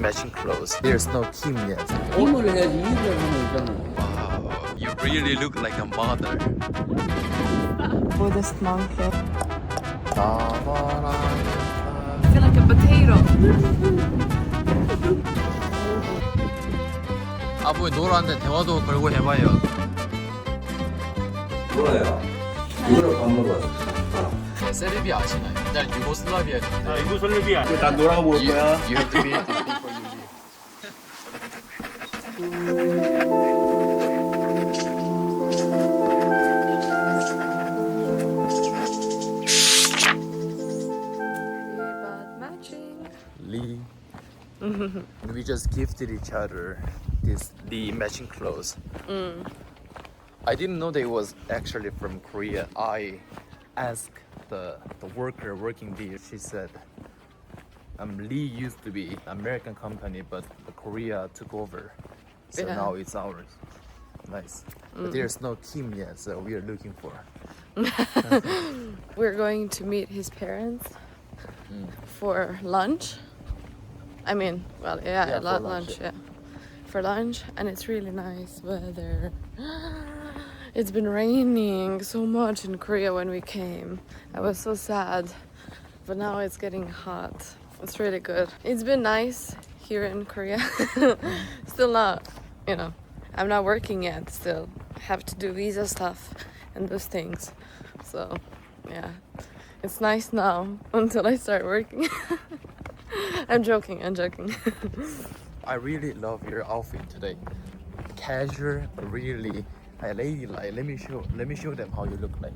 matching clothes. There's no Kim yet. 힘을 해야지 일을 하면 있잖아. Wow, you really look like a mother. Buddhist monk. yeah. I feel like a potato. 아버지 노라한테 대화도 걸고 해봐요. 뭐야? 이거를 밥 먹어. 세르비아 아시나요? 옛날 유고슬라비아. 아, 유고슬라비아. 다 놀아볼 You, you have to be to speak for you. But matching. Lee. we just gifted each other this Lee matching clothes. I didn't know they was actually from Korea. I asked the the worker working there. She said, um, Lee used to be American company, but Korea took over, so Yeah. now it's ours. Nice. But there's no Kim yet, so we are looking for. We're going to meet his parents for lunch. I mean, well, yeah, Yeah, lu- for lunch, lunch, yeah. For lunch, and it's really nice weather. It's been raining so much in Korea when we came. I was so sad, but now it's getting hot. It's really good. It's been nice here in Korea. Still not, you know, I'm not working yet. Still have to do visa stuff and those things. So, yeah, it's nice now until I start working. I'm joking. I'm joking. I really love your outfit today. Casual, but really uh, ladylike. Let me show. Let me show them how you look like.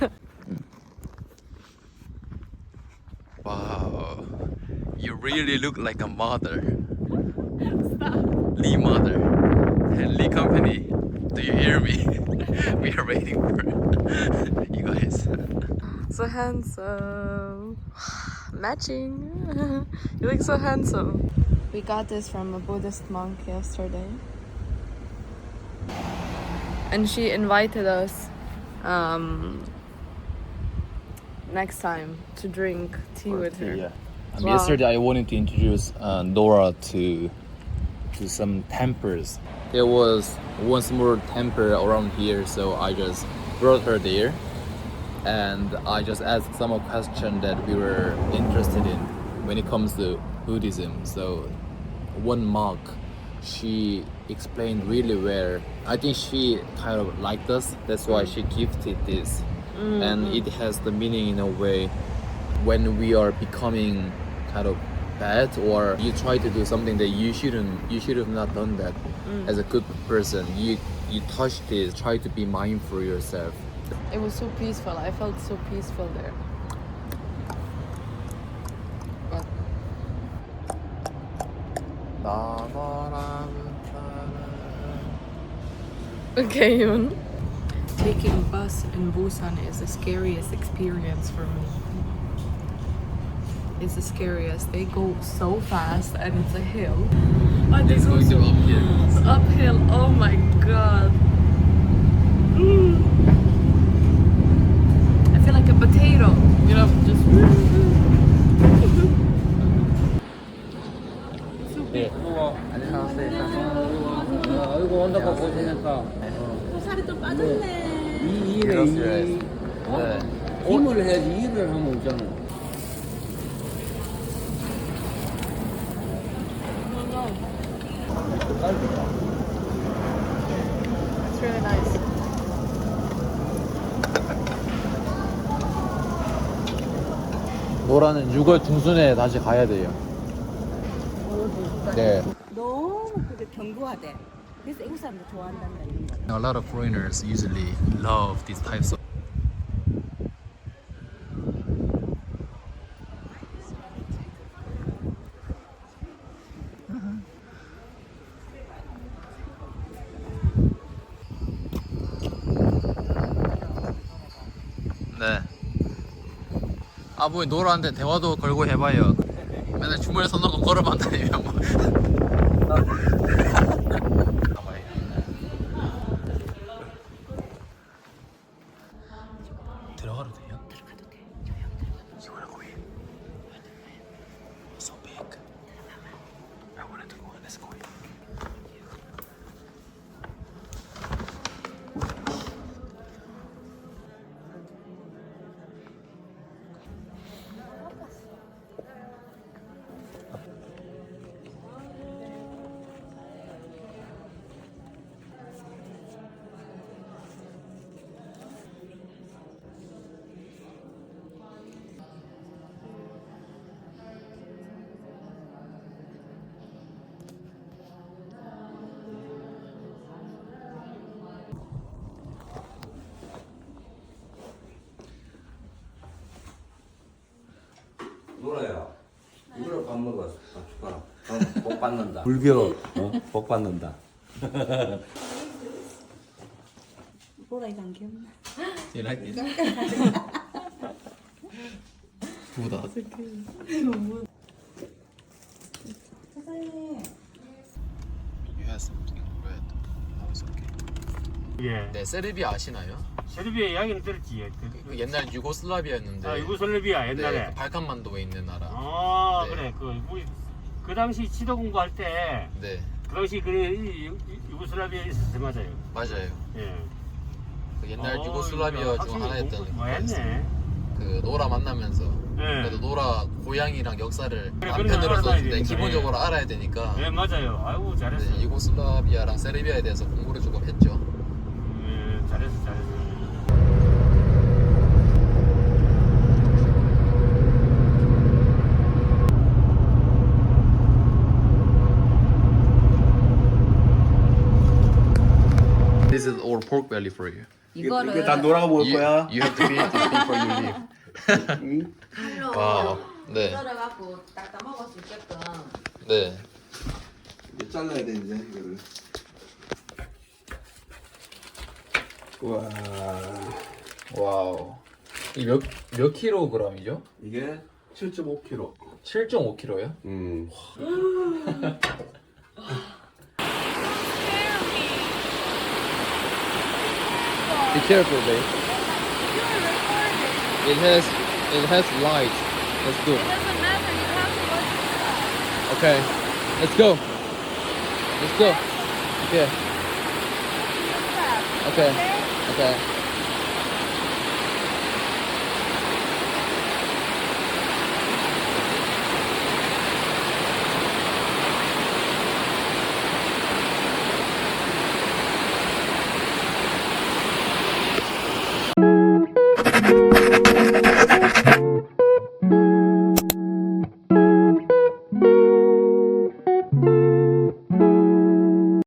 wow, you really look like a mother. Lee mother. And Lee company. Do you hear me? we are waiting for you guys. so handsome. Matching. you look so handsome. We got this from a Buddhist monk yesterday. And she invited us um, next time to drink tea with her. Yeah. Um, Wow. Yesterday, I wanted to introduce uh, Nora to to some tempers. There was one small temple around here, so I just brought her there, and I just asked some of questions that we were interested in when it comes to Buddhism. So, one monk, she explained really well. I think she kind of liked us. That's why she gifted this, and it mm-hmm. has the meaning in a way when we are becoming kind of bad or you try to do something that you shouldn't you should have not done that mm. as a good person you you touch this try to be mindful yourself It was so peaceful. I felt so peaceful there. Okay, Yoon. Taking bus in Busan is the scariest experience for me. It's the scariest. They go so fast and it's a hill. Oh, they go so uphill uphill. Oh my god. Mm. I feel like a potato. You know, just. 아이고 온다고 고생했다. 살이 좀 빠졌네. 이 일에. 이 네. 힘을 해야지 일을 하면 있잖아. It's really nice. 노라는 6월 중순에 다시 가야 돼요 네 너무 그게 견고하대. 그래서 애국 사람들 좋아한단다 이런 거. A lot of foreigners usually love these types of 네. 아버지 노라한테 대화도 걸고 해봐요. 맨날 주머니에 손 넣고 걸어만 다니면 뭐. 복 받는다. 불교 어? 복 받는다. 보라 이거 안 귀엽나? You like? 부다. 사장님. You had something red. That was okay. 예. 네, 세르비아 아시나요? 세르비아 이야기는 들었지. 예. 그, 그 옛날 유고슬라비아였는데. 아, 유고슬라비아 옛날에. 네, 그 발칸만도에 있는 나라. 아, 네. 그래. 그, 우리, 그 당시 지도 공부할 때, 네, 그 당시 그 이- 유고슬라비아에 있었을 때 맞아요. 맞아요. 예. 그 옛날 어, 유고슬라비아 이거 중 확실히 하나였던 공부 국가였어요. 했네. 그 노라 만나면서 예. 그래도 노라 고향이랑 역사를 그래, 그런 거 알아야 네, 되니까, 기본적으로 알아야 되니까 예, 맞아요. 아이고, 잘했어. 네, 유고슬라비아랑 세르비아에 대해서 공부를 조금 했죠. 예, 잘했어, 잘했어. This is all pork belly for you. 이거를 이거 다 놀아 먹을 You, 거야. you have to finish this before you leave. 칼로 와우. 네, 썰어갖고 딱 따먹을 수 있게끔 네. 이제 잘라야 돼 이제 이거를. 와 와우. 이몇 몇 킬로그램이죠? 이게 7.5kg. 7.5킬로요? 음. Be careful, babe. It has it has light. Let's go. doesn't matter, you have to watch Okay, let's go. Let's go. Okay. Okay. Okay.